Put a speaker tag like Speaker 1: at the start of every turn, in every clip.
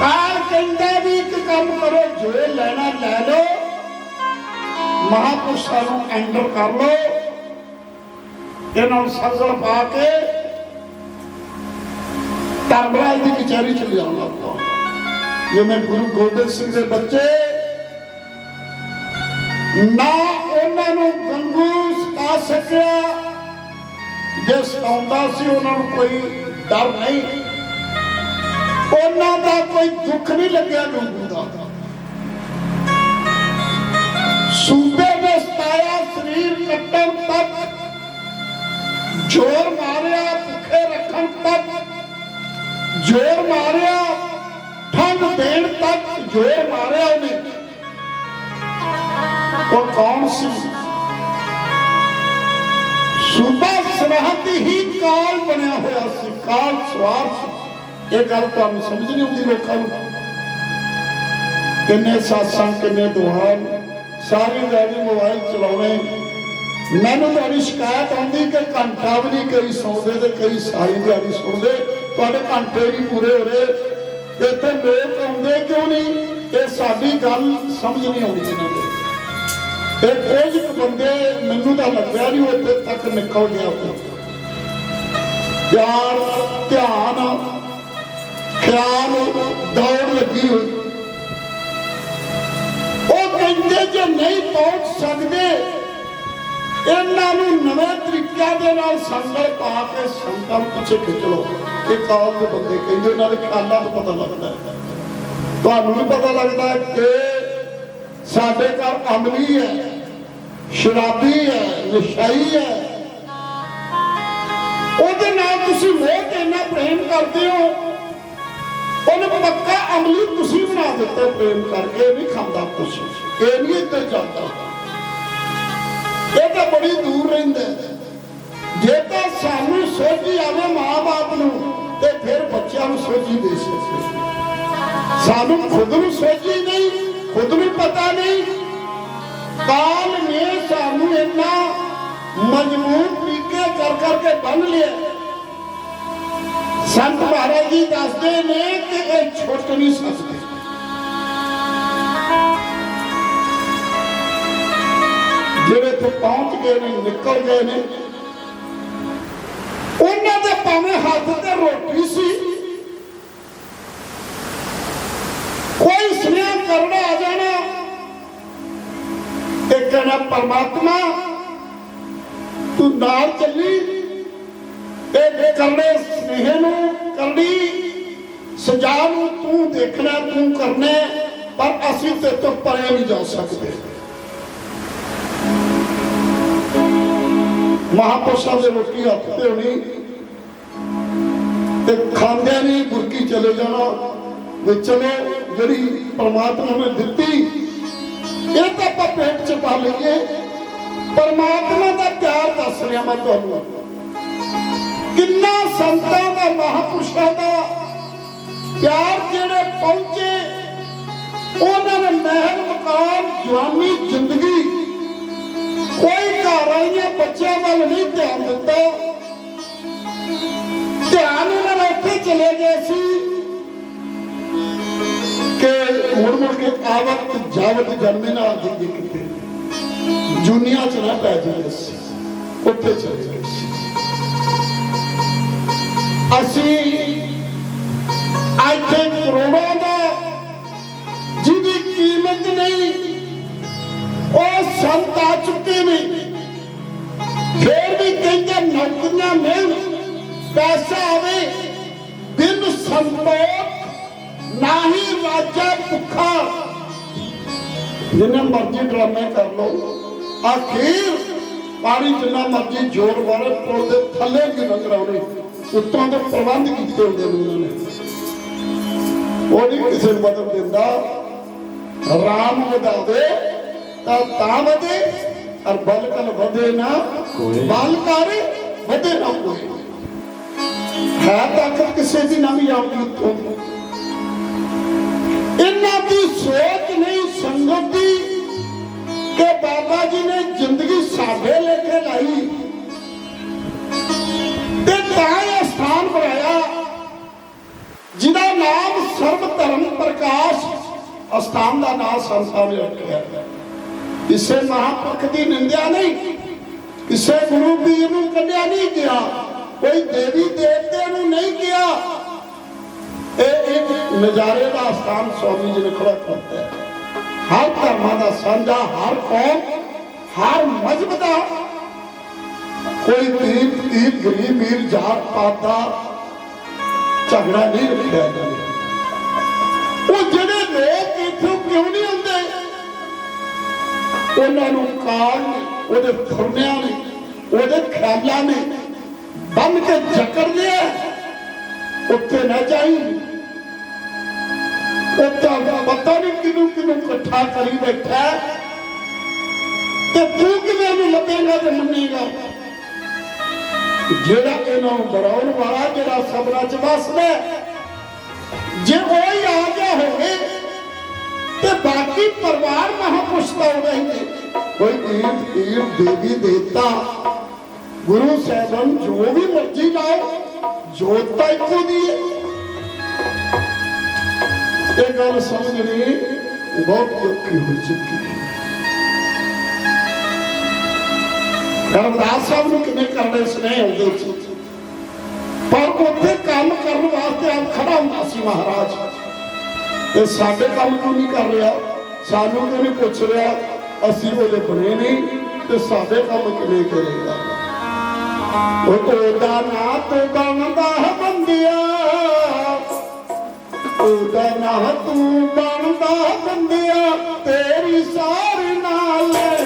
Speaker 1: ਕਾਲ ਕਹਿੰਦਾ ਵੀ ਇੱਕ ਕੰਮ ਕਰੋ, ਜੋ ਲੈਣਾ ਲੈ ਲਓ। ਮਹਾਪੁਰਸ਼ਾਂ ਨੂੰ ਐਂਟਰ ਕਰ ਲਓ। ਇਹਨਾਂ ਨੂੰ ਸਜ਼ਲ ਪਾ ਕੇ ਧਰਮਰਾਜ ਦੀ ਕਚਹਿਰੀ ਚ ਲਿਆਉਣ ਲੱਗਾ ਜਿਵੇਂ ਗੁਰੂ ਗੋਬਿੰਦ ਸਿੰਘ ਦੇ ਬੱਚੇ, ਨਾ ਉਹਨਾਂ ਨੂੰ ਗੰਗੂ ਸਤਾ ਸਕਿਆ। ਜੇ ਸਤਾਉਂਦਾ ਸੀ, ਉਹਨਾਂ ਨੂੰ ਕੋਈ ਡਰ ਨਹੀਂ। ਉਹਨਾਂ ਦਾ ਕੋਈ ਦੁੱਖ ਨਹੀਂ ਲੱਗਿਆ ਗੰਗੂ ਦਾ। ਸੂਬੇ ਦੇ ਸਤਾਇਆ ਸਰੀਰ ਕੱਟਣ ਤੱਕ, ਜੋਰ ਮਾਰਿਆ ਭੁੱਖੇ ਰੱਖਣ ਤੱਕ, ਜੋਰ ਮਾਰਿਆ ਠੰਡ ਦੇਣ ਤੱਕ, ਜੋਰ ਮਾਰਿਆ ਉਹਨੇ। ਉਹ ਕੌਣ ਸੀ? ਸੂਬਾ ਸਰਹੱਦ ਹੀ ਕਾਲ ਬਣਿਆ ਹੋਇਆ ਸੀ, ਕਾਲ ਸਵਾਰ ਸੀ। ਇਹ ਗੱਲ ਤੁਹਾਨੂੰ ਸਮਝ ਨਹੀਂ ਆਉਂਦੀ ਲੋਕਾਂ ਨੂੰ। ਕਿੰਨੇ ਸਾਸਾਂ, ਕਿੰਨੇ ਦੁਹਾਨ, ਸਾਰੀ ਦਿਹਾੜੀ ਮੋਬਾਈਲ ਚਲਾਉਣੇ। ਮੈਨੂੰ ਤੁਹਾਡੀ ਸ਼ਿਕਾਇਤ ਆਉਂਦੀ ਕਿ ਘੰਟਾ ਵੀ ਨਹੀਂ ਕਈ ਸੌਂਦੇ ਤੇ ਕਈ ਸਾਰੀ ਦਿਹਾੜੀ ਸੁਣਦੇ। ਤੁਹਾਡੇ ਘੰਟੇ ਵੀ ਪੂਰੇ ਹੋ ਰਹੇ। ਇੱਥੇ ਲੋਕ ਆਉਂਦੇ ਕਿਉਂ ਨਹੀਂ? ਇਹ ਸਾਡੀ ਗੱਲ ਸਮਝ ਨਹੀਂ ਆਉਂਦੀ ਇਹਨਾਂ ਦੇ। ਇਹ ਕੁਝ ਬੰਦੇ, ਮੈਨੂੰ ਤਾਂ ਲੱਗਿਆ ਨਹੀਂ ਉਹ ਇੱਥੇ ਤੱਕ ਨਿਕਲ ਗਿਆ ਪਿਆਰ, ਧਿਆਨ ਖਿਆਲ ਦੌੜ ਲੱਗੀ ਹੋਈ। ਉਹ ਕਹਿੰਦੇ ਜੇ ਨਹੀਂ ਪਹੁੰਚ ਸਕਦੇ, ਇਹਨਾਂ ਨੂੰ ਨਵੇਂ ਤਰੀਕਿਆਂ ਦੇ ਨਾਲ ਸੰਗਲ ਪਾ ਕੇ ਸੰਗਲ ਪਿੱਛੇ ਖਿੱਚ ਲਓ। ਇਹ ਕਾਲ ਦੇ ਬੰਦੇ ਕਹਿੰਦੇ, ਉਹਨਾਂ ਦੇ ਖਿਆਲਾਂ ਪਤਾ ਲੱਗਦਾ ਤੁਹਾਨੂੰ ਵੀ ਪਤਾ ਲੱਗਦਾ ਕਿ ਸਾਡੇ ਘਰ ਅਮਲੀ ਹੈ, ਸ਼ਰਾਬੀ ਹੈ, ਨਸ਼ਾਈ ਹੈ। ਉਹਦੇ ਨਾਲ ਤੁਸੀਂ ਮੋਹ ਤੇ ਇੰਨਾ ਪ੍ਰੇਮ ਕਰਦੇ ਹੋ? ਉਹਨੇ ਪੱਕਾ ਅਮਲੀ ਤੁਸੀਂ ਬਣਾ ਦਿੱਤਾ ਪ੍ਰੇਮ ਕਰਕੇ, ਇਹ ਨਹੀਂ ਖਾਂਦਾ ਕੁਛ ਇਹ ਨਹੀਂ ਇੱਧਰ ਜਾਂਦਾ। ਇਹ ਤਾਂ ਬੜੀ ਦੂਰ ਰਹਿੰਦਾ ਜੇ ਤਾਂ ਸਾਨੂੰ ਸੋਝੀ ਆਵੇ ਮਾਂ-ਬਾਪ ਨੂੰ, ਤੇ ਫਿਰ ਬੱਚਿਆਂ ਨੂੰ ਸੋਝੀ ਦੇ ਸਕਦੇ ਸਾਨੂੰ ਖੁਦ ਨੂੰ ਸੋਝੀ ਨਹੀਂ, ਖੁਦ ਨੂੰ ਪਤਾ ਨਹੀਂ। ਕਾਲ ਨੇ ਸਾਨੂੰ ਇੰਨਾ ਮਜਬੂਰ ਤਰੀਕੇ ਕਰ ਕਰਕੇ ਬੰਨ ਲਿਆ। ਸੰਤ ਮਹਾਰਾਜ ਜੀ ਦੱਸਦੇ ਨੇ ਕਿ ਇਹ ਛੁੱਟ ਨਹੀਂ ਸਕਦੇ। ਜਿਹੜੇ ਤੇ ਪਹੁੰਚ ਗਏ ਨੇ, ਨਿਕਲ ਗਏ ਨੇ, ਉਹਨਾਂ ਦੇ ਭਾਵੇਂ ਹੱਥ ਤੇ ਰੋਟੀ ਸੀ, ਕੋਈ ਸੁਨੇਹਾ ਕਰਨਾ ਆ ਜਾਣਾ ਇਹ ਕਹਿਣਾ, ਪਰਮਾਤਮਾ, ਤੂੰ ਨਾਲ ਚੱਲੀ। ਇਹ ਕਰਨੇ ਸੁਨੇਹੇ ਨੂੰ ਕਰਨੀ, ਸਜਾ ਨੂੰ ਤੂੰ ਦੇਖਣਾ, ਤੂੰ ਕਰਨਾ, ਪਰ ਅਸੀਂ ਤੇ ਤੋਂ ਪਰੇ ਨਹੀਂ ਜਾ ਸਕਦੇ। ਮਹਾਪੁਰਸ਼ਾਂ ਦੇ ਰੋਟੀ ਹੱਥ ਤੇ ਹੋਣੀ ਤੇ ਖਾਂਦਿਆਂ ਨਹੀਂ ਗੁਰਕੀ ਚਲੇ ਜਾਣਾ ਵੀ ਚਲੋ ਜਿਹੜੀ ਪਰਮਾਤਮਾ ਨੇ ਦਿੱਤੀ, ਇਹ ਤਾਂ ਆਪਾਂ ਪੇਟ ਚ ਪਾ ਲਈਏ। ਪਰਮਾਤਮਾ ਦਾ ਪਿਆਰ ਦੱਸ ਰਿਹਾ ਮੈਂ ਤੁਹਾਨੂੰ। ਕਿੰਨਾ ਸੰਤਾਂ ਦਾ ਮਹਾਪੁਰਸ਼ਾਂ ਦਾ ਪਿਆਰ ਜਿਹੜੇ ਪਹੁੰਚੇ, ਉਹਨਾਂ ਨੇ ਮਹਿਲ, ਮਕਾਨ, ਜਵਾਨੀ, ਜ਼ਿੰਦਗੀ, ਕੋਈ ਘਰ ਵਾਲੀਆਂ ਬੱਚਿਆਂ ਵੱਲ ਨਹੀਂ ਧਿਆਨ ਦਿੱਤਾ। ਧਿਆਨ ਉਹਨਾਂ ਨੇ ਉੱਥੇ ਚਲੇ ਗਏ ਸੀ ਕਿ ਮੁੜ ਮੁੜ ਕੇ ਆਵਤ ਜਾਵਤ ਜਨਮੇ ਨਾਲ ਆਦੀ ਕਿਤੇ ਦੁਨੀਆ ਚ ਨਾ ਪੈ ਜਾਂਦੇ ਸੀ, ਉੱਥੇ ਚਲੇ ਗਏ ਸੀ। ਅਸੀਂ ਇੱਥੇ ਕਰੋੜਾਂ ਦਾ ਜਿਹਦੀ ਕੀਮਤ ਨਹੀਂ, ਉਹ ਸੰਤ ਆ ਚੁੱਕੇ ਨੇ। ਫੇਰ ਵੀ ਕਹਿੰਦੇ ਨੌਕਰੀਆਂ ਮਿਲਣ ਪੈਸਾ ਆਵੇ, ਦਿਨ ਸੰਤੋਖ ਨਾਹੀ ਰਾਜਾ ਭੁੱਖਾ। ਜਿੰਨਾ ਮਰਜ਼ੀ ਡਰਾਮੇ ਕਰ ਲਓ, ਆਖੀਰ ਪਾਣੀ ਜਿੰਨਾ ਮਰਜ਼ੀ ਜੋਰ ਵਾਲੇ ਪੁਲ ਦੇ ਥੱਲੇ ਕਿ ਨਜ਼ਰ ਆਉਣੇ ਉੱਤੋਂ ਦੇ ਪ੍ਰਬੰਧ ਕੀਤੇ ਹੁੰਦੇ ਨੇ ਉਹਨਾਂ ਨੇ। ਉਹ ਨਹੀਂ ਕਿਸੇ ਨੂੰ ਮਦਦ ਦਿੰਦਾ। ਰਾਮ ਵਧਾਵੇ ਤਾਂ ਤਾਂ ਵਧੇ ਔਰ ਬਲ ਕਲ ਵਧੇ ਨਾ ਬਲ ਕਰ ਵਧੇ ਨਾ ਕੋਈ। ਹੈ ਤਾਕਤ ਕਿਸੇ ਦੀ ਨਾ ਵੀ ਆਉਂਦੀ ਉੱਤੋਂ ਇਹਨਾਂ ਦੀ ਸੋਚ ਨਹੀਂ ਸੰਗਤ ਦੀ ਕਿ ਬਾਬਾ ਜੀ ਨੇ ਜ਼ਿੰਦਗੀ ਸਾਡੇ ਲੇਖੇ ਲਾਈ। ਬਣਾਇਆ। ਜਿਹਦਾ ਨਾਮ ਸਰਬ ਧਰਮ ਪ੍ਰਕਾਸ਼ ਅਸਥਾਨ ਦਾ ਨਾਮ ਸੰਸਾਰ ਨੇ ਰੱਖਿਆ। ਹੈ। ਕਿਸੇ ਦੀ ਨਿੰਦਿਆ ਨਹੀਂ, ਕਿਸੇ ਗੁਰੂ ਪੀਰ ਨੂੰ ਕੱਢਿਆ ਨਹੀਂ ਗਿਆ, ਕੋਈ ਦੇਵੀ ਦੇਵਤੇ ਨੂੰ ਨਹੀਂ ਗਿਆ। ਇਹ ਇੱਕ ਨਜ਼ਾਰੇ ਦਾ ਸਥਾਨ ਸਵਾਮੀ ਜੀ ਨੇ ਖੜਾ ਕਰਤਾ ਹਰ ਧਰਮਾਂ ਦਾ ਸਾਂਝਾ, ਹਰ ਕੌਮ, ਹਰ ਮਜ਼ਹਬ ਦਾ ਕੋਈ ਪੀਰ ਤੀਰ ਗਰੀਬ ਮੀਰ ਜਾਤ ਪਾਤ ਦਾ ਝਗੜਾ ਨਹੀਂ ਰੱਖਿਆ ਜਾਂਦਾ। ਉਹ ਜਿਹੜੇ ਲੋਕ ਇੱਥੋਂ ਕਿਉਂ ਨਹੀਂ ਆਉਂਦੇ? ਉਹਨਾਂ ਨੂੰ ਕਾਲ ਨੇ, ਉਹਦੇ ਫੁਰਨਿਆਂ ਨੇ, ਉਹਦੇ ਖਿਆਲਾਂ ਨੇ, ਬੰਨ ਕੇ ਜਕੜਦੇ ਲਿਆ ਉੱਥੇ ਨਾ ਜਾਈ। ਉੱਤਾ ਪਤਾ ਨਹੀਂ ਕਿਨੂੰ ਕਿਨੂੰ ਇਕੱਠਾ ਕਰੀ ਬੈਠਾ। ਤੇ ਤੂੰ ਕਿਵੇਂ ਉਹਨੂੰ ਲੱਭੇਗਾ ਤੇ ਮੰਨੇਗਾ? ਜਿਹੜਾ ਇਹਨਾਂ ਨੂੰ ਡਰਾਉਣ ਵਾਲਾ, ਜਿਹੜਾ ਸਬਰਾਂ ਚ ਵਸਦਾ ਜੇ ਉਹ ਹੀ ਆ ਗਿਆ ਹੋਵੇ ਤੇ ਬਾਕੀ ਪਰਿਵਾਰ ਮਹਾ ਪੁੱਛਦਾ ਹੀ ਕੋਈ ਪੀਰ ਪੀਰ ਦੇਵੀ, ਦੇਵਤਾ, ਗੁਰੂ ਸਾਹਿਬਾਨ, ਜੋ ਵੀ ਮਰਜ਼ੀ ਲਾਓ, ਜੋਤ ਤਾਂ ਇੱਕੋ ਦੀ ਹੈ। ਇਹ ਗੱਲ ਸਮਝਣੀ ਬਹੁਤ ਔਖੀ ਹੋ ਚੁੱਕੀ ਹੈ। ਰਮਦਾਸ ਸਾਹਿਬ ਨੂੰ ਕਿਵੇਂ ਕਰਨੇ ਸਨੇਹ ਹੁੰਦੇ ਸੀ? ਪਰ ਉੱਥੇ ਕੰਮ ਕਰਨ ਵਾਸਤੇ ਆਪ ਖੜਾ ਹੁੰਦਾ ਸੀ ਮਹਾਰਾਜ। ਤੇ ਸਾਡੇ ਕੰਮ ਕਿਉਂ ਨਹੀਂ ਕਰ ਰਿਹਾ? ਸਾਨੂੰ ਕਿਉਂ ਨਹੀਂ ਪੁੱਛ ਰਿਹਾ? ਅਸੀਂ ਉਹਦੇ ਬਣੇ ਨਹੀਂ ਤੇ ਸਾਡੇ ਕੰਮ ਕਿਵੇਂ ਕਰੇਗਾ? ਉਹ ਉਹਦਾ ਨਾ ਤੂੰ ਬਣਦਾ ਹੈ ਬੰਦਿਆ। ਉਹਦਾ ਨਾ ਤੂੰ ਬਣਦਾ ਬੰਦਿਆ। ਤੇਰੀ ਸਾਰ ਨਾਲ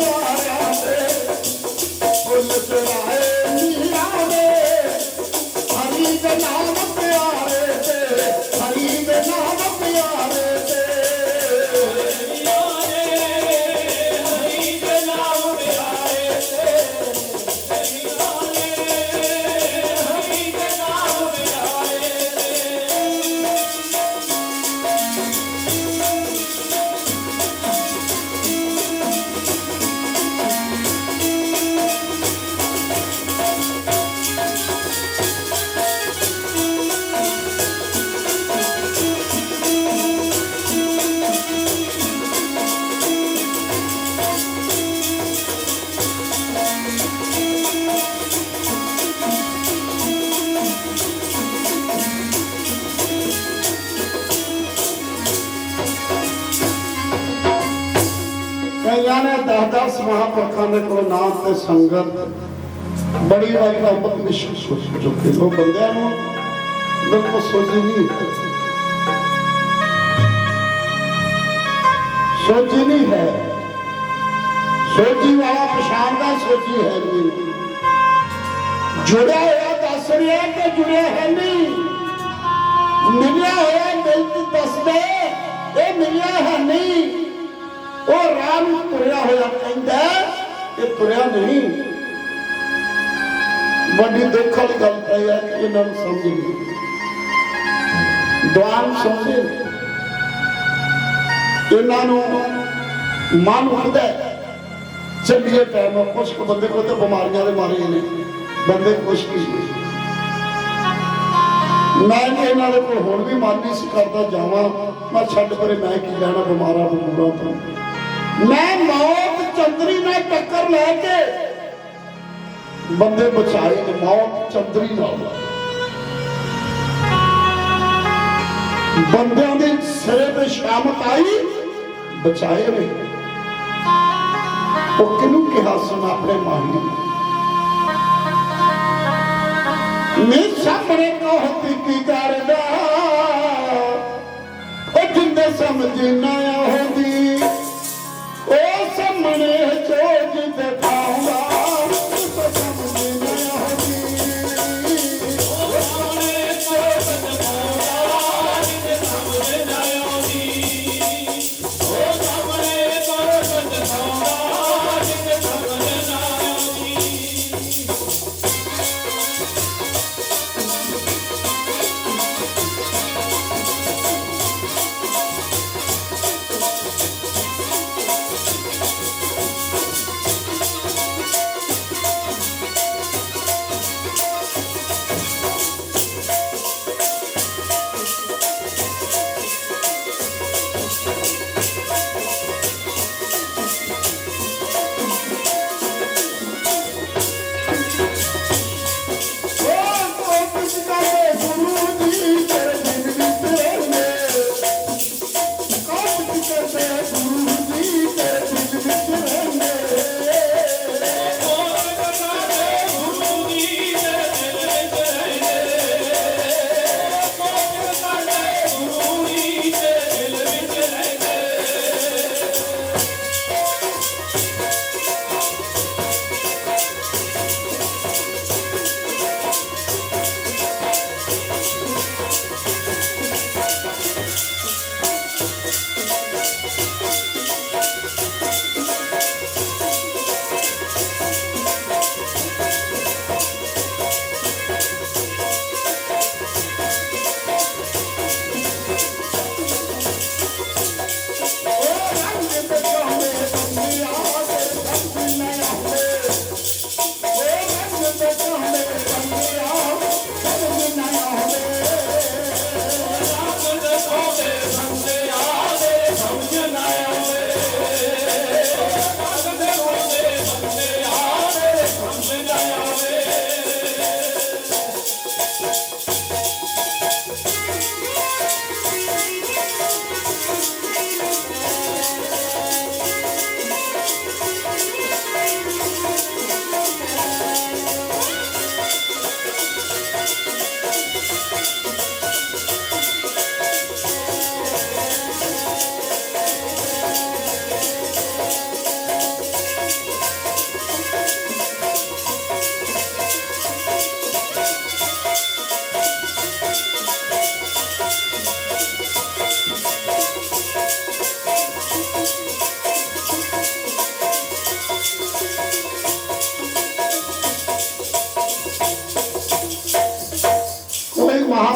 Speaker 1: 老师杨老 ਮਹਾਂਪੁਰਖਾਂ ਦੇ ਕੋਲ ਨਾਮ ਤੇ ਸੰਗਤ ਬੜੀ ਵਾਰੀ ਰੱਬ ਨਿਸ਼ਚਿਤ ਸੋਚ ਚੁੱਕੇ ਉਹ ਬੰਦਿਆਂ ਨੂੰ ਬਿਲਕੁਲ ਸੋਚੀ ਨਹੀਂ ਹੈ। ਸੋਚੀ ਨਹੀਂ ਹੈ ਸੋਚੀ ਵਾਲਾ ਪਛਾਣਦਾ ਸੋਚੀ ਹੈ ਨਹੀਂ ਜੁੜਿਆ ਹੋਇਆ ਦੱਸ ਰਿਹਾ ਕਿ ਜੁੜਿਆ ਹੈ ਨਹੀਂ ਮਿਲਿਆ ਹੋਇਆ ਮਿਲ ਕੇ ਦੱਸਦੇ ਇਹ ਮਿਲਿਆ ਹੈ ਨਹੀਂ ਉਹ ਰਾਹ ਨੂੰ ਤੁਰਿਆ ਹੋਇਆ ਕਹਿੰਦਾ ਇਹ ਤੁਰਿਆ ਨਹੀਂ। ਵੱਡੀ ਦੁੱਖ ਵਾਲੀ ਗੱਲ ਇਹ ਹੈ ਕਿ ਇਹਨਾਂ ਨੂੰ ਸਮਝ ਨਹੀਂ। ਦੁਆਨ ਸਮਝੇ। ਇਹਨਾਂ ਨੂੰ ਮਨ ਹੁੰਦਾ ਚੰਗੇ ਟਾਈਮ ਕੁਛ ਬੰਦੇ ਕੋਲ ਤੇ ਬਿਮਾਰੀਆਂ ਦੇ ਮਾਰੇ ਨੇ। ਬੰਦੇ ਕੁਛ ਨਹੀਂ ਮੈਂ ਵੀ ਇਹਨਾਂ ਦੇ ਕੋਲ ਹੁਣ ਵੀ ਮਨ ਨਹੀਂ ਸੀ ਕਰਦਾ ਜਾਵਾਂ। ਮੈਂ ਛੱਡ ਪਰੇ ਮੈਂ ਕੀ ਲੈਣਾ ਬਿਮਾਰਾਂ ਬਮੂਰਾਂ ਤੋਂ। ਮੈਂ ਮੌਤ ਚੰਦਰੀ ਨਾਲ ਟੱਕਰ ਲੈ ਕੇ ਬੰਦੇ ਬਚਾਏ ਨੇ, ਮੌਤ ਚੰਦਰੀ ਨਾਲ। ਬੰਦਿਆਂ ਦੇ ਸਿਰੇ ਤੇ ਸ਼ਾਮਤ ਆਈ ਬਚਾਏ ਨੇ। ਉਹ ਕਿਹਨੂੰ ਕਿਹਾ ਸੁਣ ਆਪਣੇ ਮਾਹੀ ਨੇ? ਸਾਹਮਣੇ ਕੋਹਤੀ ਕੀ ਕਰਦਾ? ਉਹ ਜਿੰਦੇ ਸਮਝ ਨਾ ਆਉਂਦੀ ਉਹ ਸਾਹਮਣੇ ਚੋਜ ਦਿਖਾਉਂਦਾ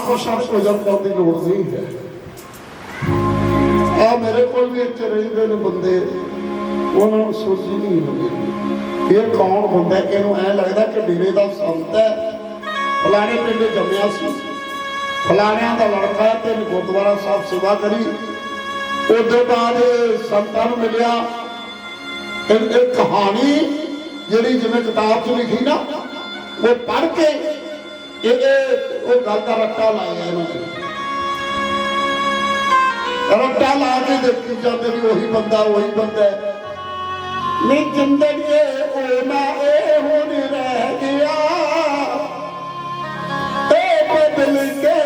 Speaker 1: ਕੋਸ਼ਾ ਭੋਜਨ ਕਰਨ ਦੀ ਲੋੜ ਨਹੀਂ ਹੈ। ਆ ਮੇਰੇ ਕੋਲ ਵੀ ਇੱਥੇ ਰਹਿੰਦੇ ਨੇ ਬੰਦੇ। ਉਹਨਾਂ ਨੂੰ ਸੋਚੀ ਨਹੀਂ ਹੁੰਦੀ। ਇਹ ਕੌਣ ਹੁੰਦਾ ਇਹਨੂੰ ਐ ਲੱਗਦਾ ਕਿ ਡੇਰੇ ਦਾ ਸੰਤ ਹੈ? ਫਲਾਣੇ ਪਿੰਡ ਜੰਮਿਆ ਸੀ। ਫਲਾਣਿਆਂ ਦਾ ਲੜਕਾ ਤੇ ਗੁਰਦੁਆਰਾ ਸਾਹਿਬ ਸੇਵਾ ਕਰੀ। ਉਹਦੇ ਬਾਅਦ ਸੰਤਾਂ ਨੂੰ ਮਿਲਿਆ। ਇਹ ਕਹਾਣੀ ਜਿਹੜੀ ਜਿਵੇਂ ਕਿਤਾਬ 'ਚ ਲਿਖੀ ਨਾ, ਉਹ ਪੜ੍ਹ ਕੇ ਇਹ ਇਹ ਉਹ ਗੱਲ ਦਾ ਰੱਟਾ ਲਾਇਆ ਇਹਨਾਂ ਨੇ ਰੱਟਾ ਲਾ ਕੇ ਦੇਖੀ ਜਾਂਦੇ ਵੀ ਉਹੀ ਬੰਦਾ ਉਹੀ ਬੰਦਾ ਹੈ। ਨੀ ਜ਼ਿੰਦਗੀ ਉਹ ਨਾ ਇਹ ਹੁਣ ਰਹਿ ਗਿਆ ਇਹ ਬਦਲ ਕੇ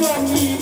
Speaker 1: 你